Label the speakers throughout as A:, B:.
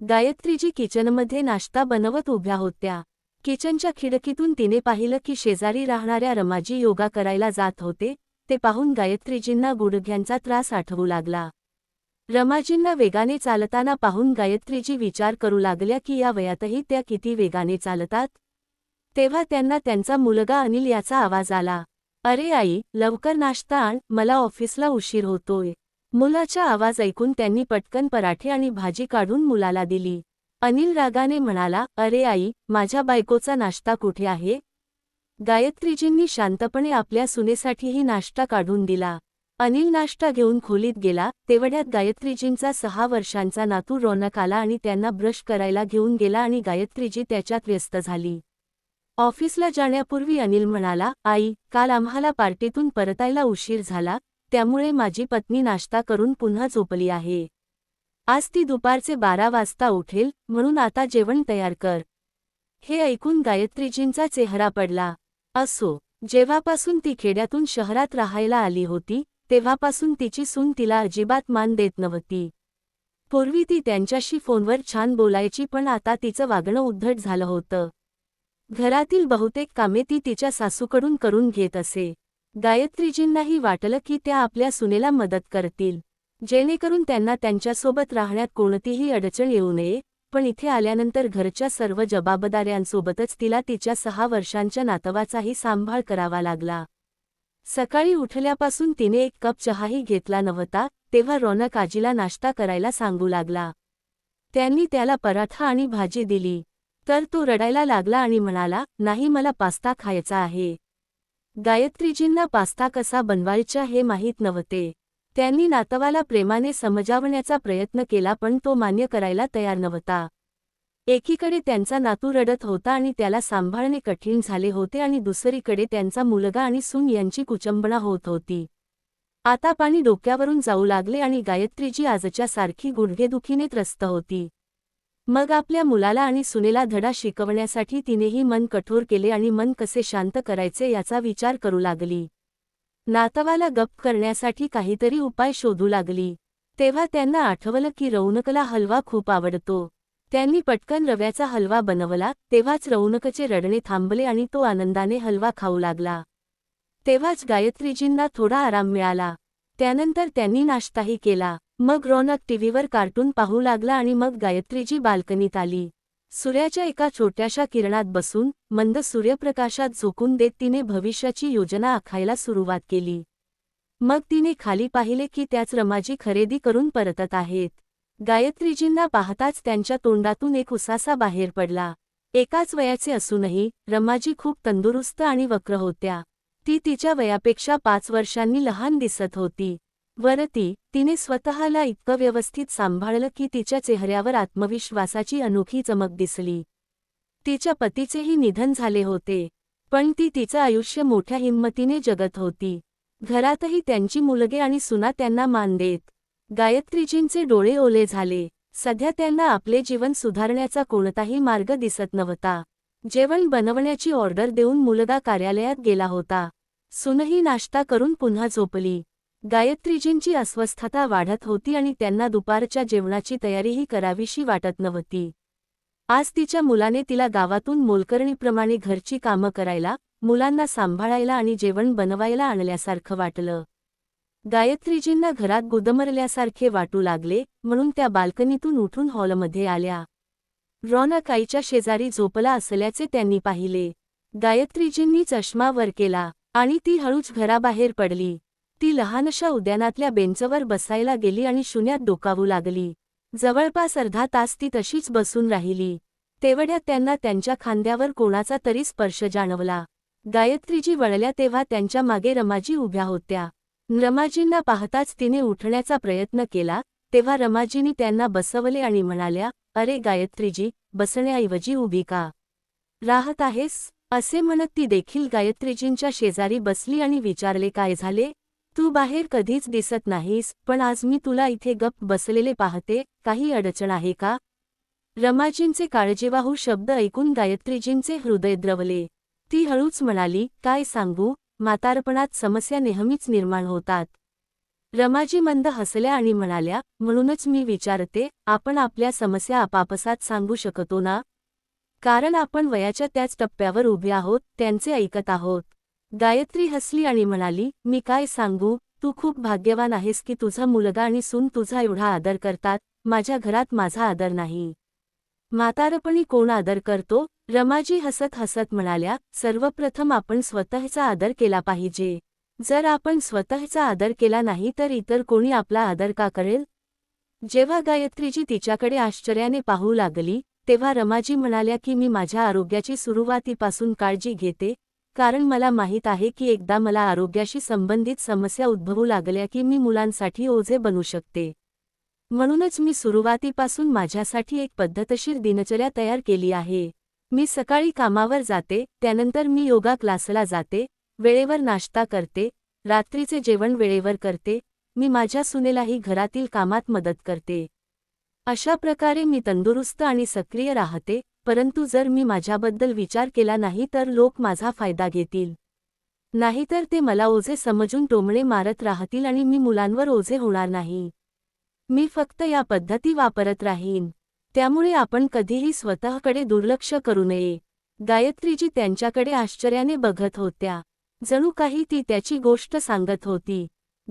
A: गायत्रीजी किचनमध्ये नाश्ता बनवत उभ्या होत्या. किचनच्या खिडकीतून तिने पाहिलं की शेजारी राहणाऱ्या रमाजी योगा करायला जात होते ते पाहून गायत्रीजींना गुडघ्यांचा त्रास आठवू लागला. रमाजींना वेगाने चालताना पाहून गायत्रीजी विचार करू लागल्या की या वयातही त्या किती वेगाने चालतात? तेव्हा त्यांना त्यांचा मुलगा अनिल याचा आवाज आला. अरे आई लवकर नाश्ता आण मला ऑफिसला उशीर होतोय. मुलाचा आवाज ऐकून त्यांनी पटकन पराठे आणि भाजी काढून मुलाला दिली. अनिल रागाने म्हणाला अरे आई माझ्या बायकोचा नाश्ता कुठे आहे? गायत्रीजींनी शांतपणे आपल्या सुनेसाठीही नाश्ता काढून दिला. अनिल नाश्ता घेऊन खोलीत गेला. तेवढ्यात गायत्रीजींचा सहा वर्षांचा नातू रौनक आला आणि त्यांना ब्रश करायला घेऊन गेला आणि गायत्रीजी त्याच्यात व्यस्त झाली. ऑफिसला जाण्यापूर्वी अनिल म्हणाला आई काल आम्हाला पार्टीतून परतायला उशीर झाला. त्यामुळे माझी पत्नी नाश्ता करून पुन्हा झोपली आहे. आज ती दुपारचे बारा वाजता उठेल म्हणून आता जेवण तयार कर. हे ऐकून गायत्रीजींचा चेहरा पडला. असो जेव्हापासून ती खेड्यातून शहरात राहायला आली होती तेव्हापासून तिची सून तिला अजिबात मान देत नव्हती. पूर्वी ती त्यांच्याशी फोनवर छान बोलायची पण आता तिचं वागणं उद्धट झालं होतं. घरातील बहुतेक कामे ती तिच्या सासूकडून करून घेत असे. गायत्रीजींनाही वाटलं की त्या आपल्या सुनेला मदत करतील. जेणेकरून त्यांना त्यांच्यासोबत राहण्यात कोणतीही अडचण येऊ नये पण इथे आल्यानंतर घरच्या सर्व जबाबदाऱ्यांसोबतच तिला तिच्या सहा वर्षांच्या नातवाचाही सांभाळ करावा लागला. सकाळी उठल्यापासून तिने एक कप चहाही घेतला नव्हता तेव्हा रौनक आजीला नाश्ता करायला सांगू लागला. त्यांनी त्याला पराठा आणि भाजी दिली. तर तो रडायला लागला आणि म्हणाला नाही मला पास्ता खायचा आहे. गायत्रीजींना पास्ता कसा बनवायचा हे माहीत नव्हते. त्यांनी नातवाला प्रेमाने समजावण्याचा प्रयत्न केला पण तो मान्य करायला तयार नव्हता. एकीकडे त्यांचा नातू रडत होता आणि त्याला सांभाळणे कठीण झाले होते आणि दुसरीकडे त्यांचा मुलगा आणि सून यांची कुचंबणा होत होती. आता पाणी डोक्यावरून जाऊ लागले आणि गायत्रीजी आजच्या सारखी गुडघेदुखीने त्रस्त होती. मग आपल्या मुलाला आणि सुनेला धडा शिकवण्यासाठी तिनेही मन कठोर केले आणि मन कसे शांत करायचे याचा विचार करू लागली. नातवाला गप्प करण्यासाठी काहीतरी उपाय शोधू लागली. तेव्हा त्यांना आठवलं की रौनकला हलवा खूप आवडतो. त्यांनी पटकन रव्याचा हलवा बनवला तेव्हाच रौनकचे रडणे थांबले आणि तो आनंदाने हलवा खाऊ लागला. तेव्हाच गायत्रीजींना थोडा आराम मिळाला. त्यानंतर त्यांनी नाश्ताही केला. मग रौनक टीव्हीवर कार्टून पाहू लागला आणि मग गायत्रीजी बाल्कनीत आली. सूर्याच्या एका छोट्याशा किरणात बसून मंद सूर्यप्रकाशात झोकून देत तिने भविष्याची योजना आखायला सुरुवात केली. मग तिने खाली पाहिले की त्याच रमाजी खरेदी करून परतत आहेत. गायत्रीजींना पाहताच त्यांच्या तोंडातून एक उसासा बाहेर पडला. एकाच वयाचे असूनही रमाजी खूप तंदुरुस्त आणि वक्र होत्या. ती तिच्या वयापेक्षा पाच वर्षांनी लहान दिसत होती. वरती तिने स्वतःला इतकं व्यवस्थित सांभाळलं की तिच्या चेहऱ्यावर आत्मविश्वासाची अनोखी चमक दिसली. तिच्या पतीचेही निधन झाले होते पण ती तिचं आयुष्य मोठ्या हिंमतीने जगत होती. घरातही त्यांची मुलगे आणि सुना त्यांना मान देत. गायत्रीजींचे डोळे ओले झाले. सध्या त्यांना आपले जीवन सुधारण्याचा कोणताही मार्ग दिसत नव्हता. जेवण बनवण्याची ऑर्डर देऊन मुलगा कार्यालयात गेला होता. सुनही नाश्ता करून पुन्हा झोपली. गायत्रीजींची अस्वस्थता वाढत होती आणि त्यांना दुपारच्या जेवणाची तयारीही करावीशी वाटत नव्हती. आज तिच्या मुलाने तिला गावातून मोलकरणीप्रमाणे घरची कामं करायला मुलांना सांभाळायला आणि जेवण बनवायला आणल्यासारखं वाटलं. गायत्रीजींना घरात गुदमरल्यासारखे वाटू लागले म्हणून त्या बाल्कनीतून उठून हॉलमध्ये आल्या. रॉनक आईच्या शेजारी झोपला असल्याचे त्यांनी पाहिले. गायत्रीजींनी चष्मा वर केला आणि ती हळूच घराबाहेर पडली. ती लहानशा उद्यानातल्या बेंचवर बसायला गेली आणि शून्यात डोकावू लागली. जवळपास अर्धा तास ती तशीच बसून राहिली. तेवढ्यात त्यांना त्यांच्या खांद्यावर कोणाचा तरी स्पर्श जाणवला. गायत्रीजी वळल्या तेव्हा त्यांच्या मागे रमाजी उभ्या होत्या. रमाजींना पाहताच तिने उठण्याचा प्रयत्न केला तेव्हा रमाजींनी त्यांना बसवले आणि म्हणाल्या अरे गायत्रीजी बसण्याऐवजी उभी का? राहत आहेस? असे म्हणत ती देखील गायत्रीजींच्या शेजारी बसली आणि विचारले काय झाले? तू बाहेर कधीच दिसत नाहीस पण आज मी तुला इथे गप्प बसलेले पाहते काही अडचण आहे का? रमाजींचे काळजीवाहू शब्द ऐकून गायत्रीजींचे हृदय द्रवले. ती हळूच म्हणाली काय सांगू? म्हातारपणात समस्या नेहमीच निर्माण होतात. रमाजी मंद हसल्या आणि म्हणाल्या म्हणूनच मी विचारते आपण आपल्या समस्या आपापसात सांगू शकतो ना? कारण आपण वयाच्या त्याच टप्प्यावर उभे आहोत त्यांचे ऐकत आहोत. गायत्री हसली आणि म्हणाली मी काय सांगू? तू खूप भाग्यवान आहेस की तुझा मुलगा आणि सून तुझा एवढा आदर करतात. माझ्या घरात माझा आदर नाही. म्हातारपणी कोण आदर करतो रमाजी हसत हसत म्हणाल्या सर्वप्रथम आपण स्वतःचा आदर केला पाहिजे. जर आपण स्वतःचा आदर केला नाही तर इतर कोणी आपला आदर का करेल जेव्हा गायत्रीजी तिच्याकडे आश्चर्याने पाहू लागली तेव्हा रमाजी म्हणाल्या की मी माझ्या आरोग्याची सुरुवातीपासून काळजी घेते. कारण मला माहीत आहे की एकदा मला आरोग्याशी संबंधित समस्या उद्भवू लागल्या की मी मुलांसाठी ओझे बनू शकते. म्हणूनच मी सुरुवातीपासून माझ्यासाठी एक पद्धतशीर दिनचर्या तयार केली आहे. मी सकाळी कामावर जाते त्यानंतर मी योगा क्लासला जाते वेळेवर नाश्ता करते रात्रीचे जेवण वेळेवर करते मी माझ्या सुनेलाही घरातील कामात मदत करते. अशा प्रकारे मी तंदुरुस्त आणि सक्रिय राहते परंतु जर मी माझ्याबद्दल विचार केला नाही तर लोक माझा फायदा घेतील. नाहीतर ते मला ओझे समजून टोमणे मारत राहतील आणि मी मुलांवर ओझे होणार नाही. मी फक्त या पद्धती वापरत राहीन. त्यामुळे आपण कधीही स्वतःकडे दुर्लक्ष करू नये. गायत्रीजी त्यांच्याकडे आश्चर्याने बघत होत्या. जणू काही ती त्याची गोष्ट सांगत होती.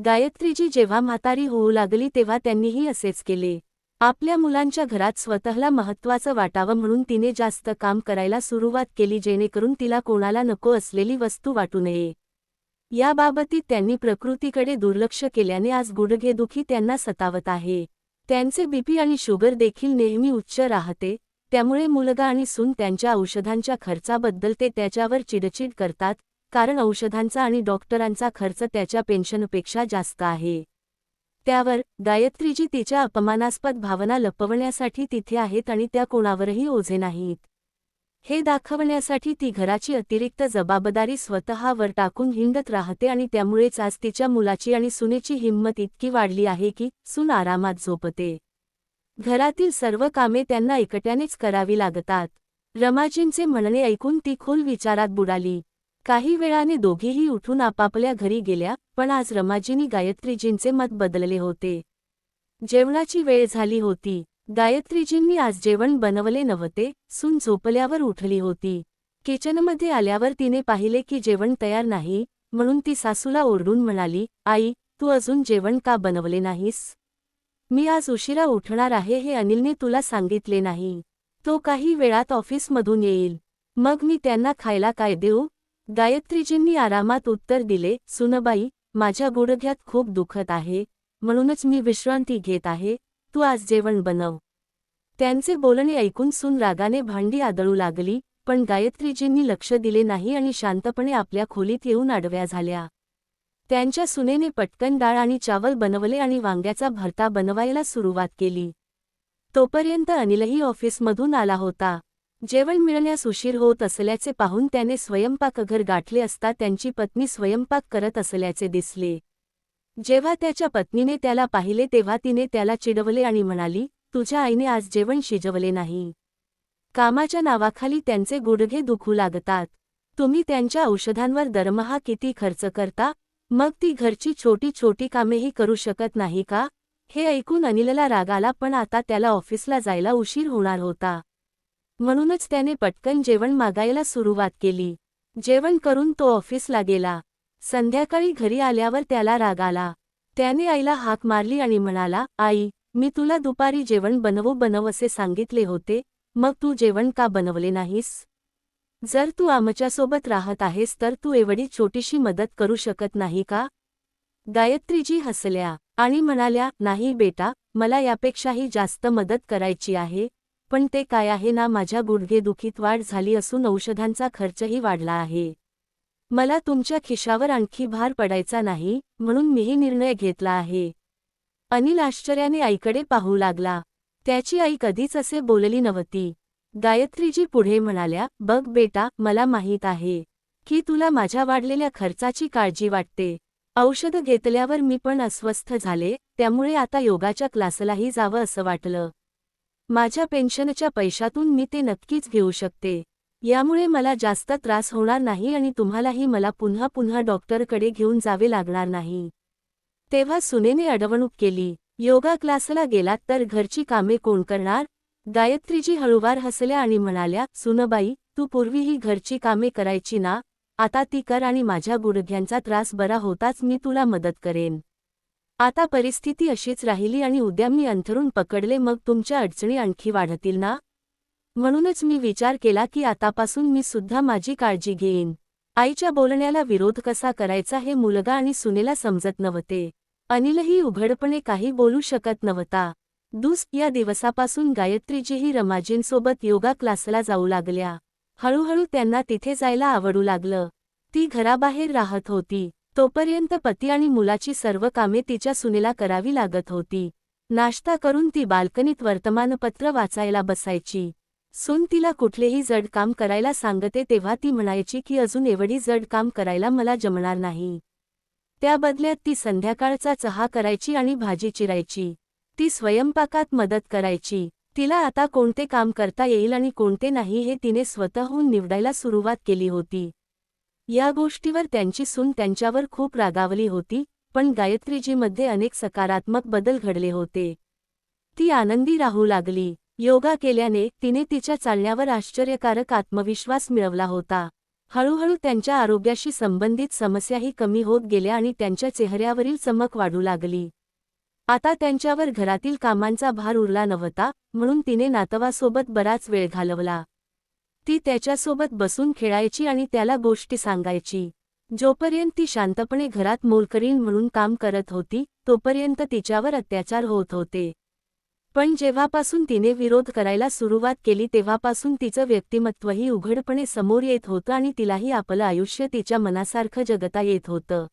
A: गायत्रीजी जेव्हा म्हातारी होऊ लागली तेव्हा त्यांनीही असेच केले. आपल्या मुलांच्या घरात स्वतःला महत्त्वाचं वाटावं म्हणून तिने जास्त काम करायला सुरुवात केली जेणेकरून तिला कोणाला नको असलेली वस्तू वाटू नये. याबाबतीत त्यांनी प्रकृतीकडे दुर्लक्ष केल्याने आज गुडघेदुखी त्यांना सतावत आहे. त्यांचे बीपी आणि शुगर देखील नेहमी उच्च राहते त्यामुळे मुलगा आणि सून त्यांच्या औषधांच्या खर्चाबद्दल ते त्याच्यावर चिडचिड करतात कारण औषधांचा आणि डॉक्टरांचा खर्च त्याच्या पेन्शनपेक्षा जास्त आहे. त्यावर गायत्रीजी तिच्या अपमानास्पद भावना लपवण्यासाठी तिथे आहेत आणि त्या कोणावरही ओझे नाहीत. हे दाखवण्यासाठी ती घराची अतिरिक्त जबाबदारी स्वतःवर टाकून हिंडत राहते आणि त्यामुळेच आज तिच्या मुलाची आणि सुनेची हिंमत इतकी वाढली आहे की सून आरामात झोपते. घरातील सर्व कामे त्यांना एकट्यानेच करावी लागतात. रमाजींचे म्हणणे ऐकून ती खोल विचारात बुडाली. काही वेळाने दोघीही उठून आपापल्या घरी गेल्या पण आज रमाजींनी गायत्रीजींचे मत बदलले होते. जेवणाची वेळ झाली होती. गायत्रीजींनी आज जेवण बनवले नव्हते सून झोपल्यावर उठली होती. किचनमध्ये आल्यावर तिने पाहिले की जेवण तयार नाही म्हणून ती सासूला ओरडून म्हणाली आई तू अजून जेवण का बनवले नाहीस? मी आज उशिरा उठणार आहे हे अनिलने तुला सांगितले नाही. तो काही वेळात ऑफिसमधून येईल. मग मी त्यांना खायला काय देऊ? गायत्रीजींनी आरामात उत्तर दिले सुनबाई माझ्या गुडघ्यात खूप दुखत आहे म्हणूनच मी विश्रांती घेत आहे तू आज जेवण बनव. त्यांचे बोलणे ऐकून सून रागाने भांडी आदळू लागली पण गायत्रीजींनी लक्ष दिले नाही आणि शांतपणे आपल्या खोलीत येऊन आडव्या झाल्या. त्यांच्या सुनेने पटकन डाळ आणि चावल बनवले आणि वांग्याचा भरता बनवायला सुरुवात केली. तोपर्यंत अनिलही ऑफिसमधून आला होता. जेवण मिळण्यास उशीर होत असल्याचे पाहून त्याने स्वयंपाकघर गाठले असता त्यांची पत्नी स्वयंपाक करत असल्याचे दिसले. जेव्हा त्याच्या पत्नीने त्याला पाहिले तेव्हा तिने त्याला चिडवले आणि म्हणाली तुझ्या आईने आज जेवण शिजवले नाही. कामाच्या नावाखाली त्यांचे गुडघे दुखू लागतात. तुम्ही त्यांच्या औषधांवर दरमहा किती खर्च करता? मग ती घरची छोटी छोटी कामेही करू शकत नाही का हे ऐकून अनिलला राग आला पण आता त्याला ऑफिसला जायला उशीर होणार होता. म्हणूनच त्याने पटकन जेवण मागायला सुरुवात केली. जेवण करून तो ऑफिसला गेला. संध्याकाळी घरी आल्यावर त्याला राग आला. त्याने आईला हाक मारली आणि म्हणाला आई मी तुला दुपारी जेवण बनवू बनव असे सांगितले होते मग तू जेवण का बनवले नाहीस? जर तू आमच्यासोबत राहत आहेस तर तू एवढी छोटीशी मदत करू शकत नाही का? गायत्रीजी हसल्या आणि म्हणाल्या नाही बेटा मला यापेक्षाही जास्त मदत करायची आहे. पण ते काय आहे ना माझ्या गुडघेदुखीत वाढ झाली असून औषधांचा खर्चही वाढला आहे. मला तुमच्या खिशावर आणखी भार पडायचा नाही म्हणून मीही निर्णय घेतला आहे. अनिल आश्चर्याने आईकडे पाहू लागला. त्याची आई कधीच असे बोलली नव्हती. गायत्रीजी पुढे म्हणाल्या बघ बेटा मला माहीत आहे की तुला माझ्या वाढलेल्या खर्चाची काळजी वाटते. औषध घेतल्यावर मी पण अस्वस्थ झाले त्यामुळे आता योगाच्या क्लासलाही जावं असं वाटलं. माझ्या पेन्शनच्या पैशातून मी ते नक्कीच घेऊ शकते. यामुळे मला जास्त त्रास होणार नाही आणि तुम्हालाही मला पुन्हा पुन्हा डॉक्टरकडे घेऊन जावे लागणार नाही. तेव्हा सुनेने अडवणूक केली. योगा क्लासला गेलात तर घरची कामे कोण करणार? गायत्रीजी हळूवार हसल्या आणि म्हणाल्या सुनबाई तू पूर्वी ही घरची कामे करायची ना? आता ती कर आणि माझ्या गुडघ्यांचा त्रास बरा होताच मी तुला मदत करेन. आता परिस्थिती अशीच राहिली आणि उद्या मी अंथरून पकडले मग तुमच्या अडचणी आणखी वाढतील ना? म्हणूनच मी विचार केला की आतापासून मी सुद्धा माझी काळजी घेईन. आईच्या बोलण्याला विरोध कसा करायचा हे मुलगा आणि सुनेला समजत नव्हते. अनिलही उघडपणे काही बोलू शकत नव्हता. दुस या दिवसापासून गायत्रीजीही रमाजींसोबत योगा क्लासला जाऊ लागल्या. हळूहळू त्यांना तिथे जायला आवडू लागलं. ती घराबाहेर राहत होती. तोपर्यंत पती आणि मुलाची सर्व कामे तिच्या सुनेला करावी लागत होती. नाश्ता करून ती बाल्कनीत वर्तमानपत्र वाचायला बसायची. सून तिला कुठलेही जड काम करायला सांगते तेव्हा ती म्हणायची की अजून एवढी जड काम करायला मला जमणार नाही. त्या बदल्यात ती संध्याकाळचा चहा करायची आणि भाजी चिरायची. ती स्वयंपाकात मदत करायची. तिला आता कोणते काम करता येईल आणि कोणते नाही हे तिने स्वतःहून निवडायला सुरुवात केली होती. या गोष्टीवर त्यांची सून त्यांच्यावर खूप रागावली होती पण गायत्रीजीमध्ये अनेक सकारात्मक बदल घडले होते. ती आनंदी राहू लागली. योगा केल्याने तिने तिच्या चालण्यावर आश्चर्यकारक आत्मविश्वास मिळवला होता. हळूहळू त्यांच्या आरोग्याशी संबंधित समस्याही कमी होत गेल्या आणि त्यांच्या चेहऱ्यावरील चमक वाढू लागली. आता त्यांच्यावर घरातील कामांचा भार उरला नव्हता म्हणून तिने नातवासोबत बराच वेळ घालवला. ती त्याच्यासोबत बसून खेळायची आणि त्याला गोष्टी सांगायची. जोपर्यंत ती शांतपणे घरात मोलकरीण म्हणून काम करत होती तोपर्यंत तिच्यावर अत्याचार होत होते. पण जेव्हापासून तिने विरोध करायला सुरुवात केली तेव्हापासून तिचं व्यक्तिमत्वही उघडपणे समोर येत होतं आणि तिलाही आपलं आयुष्य तिच्या मनासारखं जगता येत होतं.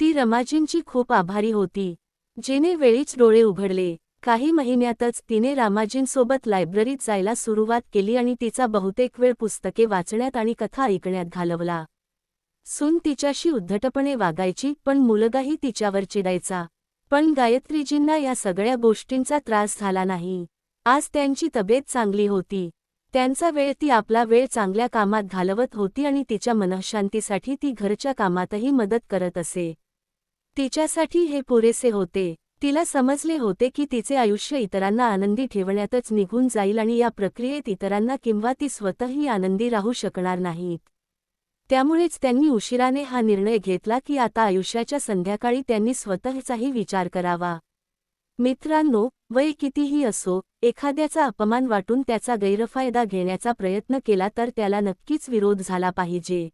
A: ती रमाजींची खूप आभारी होती. जिने वेळीच डोळे उघडले. काही महिन्यातच तिने रामाजींसोबत लायब्ररीत जायला सुरुवात केली आणि तिचा बहुतेक वेळ पुस्तके वाचण्यात आणि कथा ऐकण्यात घालवला. सून तिच्याशी उद्धटपणे वागायची पण मुलगाही तिच्यावर चिडायचा. पण गायत्रीजींना या सगळ्या गोष्टींचा त्रास झाला नाही. आज त्यांची तब्येत चांगली होती. त्यांचा वेळ ती आपला वेळ चांगल्या कामात घालवत होती आणि तिच्या मनःशांतीसाठी ती घरच्या कामातही मदत करत असे. तिच्यासाठी हे पुरेसे होते. तिला समजले होते की तिचे आयुष्य इतरांना आनंदी ठेवण्यातच निघून जाईल आणि या प्रक्रियेत इतरांना किंवा ती स्वतःही आनंदी राहू शकणार नाहीत. त्यामुळेच त्यांनी उशिराने हा निर्णय घेतला की आता आयुष्याच्या संध्याकाळी त्यांनी स्वतःचाही विचार करावा. मित्रांनो वय कितीही असो एखाद्याचा अपमान वाटून त्याचा गैरफायदा घेण्याचा प्रयत्न केला तर त्याला नक्कीच विरोध झाला पाहिजे.